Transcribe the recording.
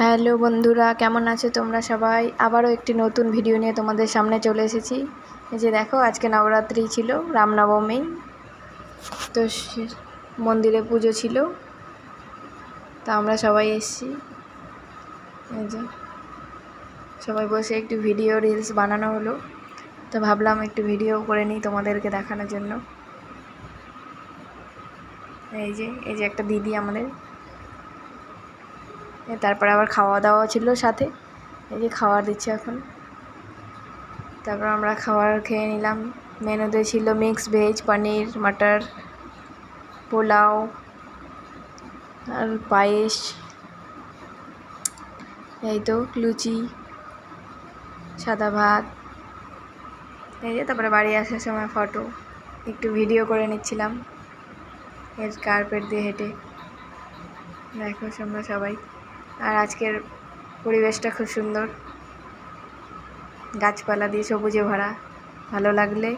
Hello বন্ধুরা, কেমন আছো তোমরা সবাই? আবারও একটি নতুন ভিডিও নিয়ে তোমাদের সামনে চলে এসেছি। এই যে দেখো, আজকে নবরাত্রি ছিল, রামনবমী। তো মন্দিরে পুজো ছিল। তা আমরা সবাই এসেছি। এই যে সবাই বসে একটু ভিডিও রিলস বানানো হলো। তো ভাবলাম একটু ভিডিও করে নিই তোমাদেরকে দেখানোর জন্য। এই যে এই যে একটা দিদি আমাদের। তারপরে আবার খাওয়া দাওয়া ছিল সাথে। এই যে খাবার দিচ্ছে এখন। তারপর আমরা খাবার খেয়ে নিলাম। মেনুতে ছিল মিক্স ভেজ পনির, মাটার, পোলাও, আর পায়েস। এই তো লুচি, সাদা ভাত। এই যে তারপরে বাড়ি আসার সময় ফটো একটু ভিডিও করে নিচ্ছিলাম। এর কার্পেট দিয়ে হেঁটে। দেখো তোমরা সবাই। আর আজকের পরিবেশটা খুব সুন্দর। গাছপালা দিয়ে সবুজে ভরা ভালো লাগলে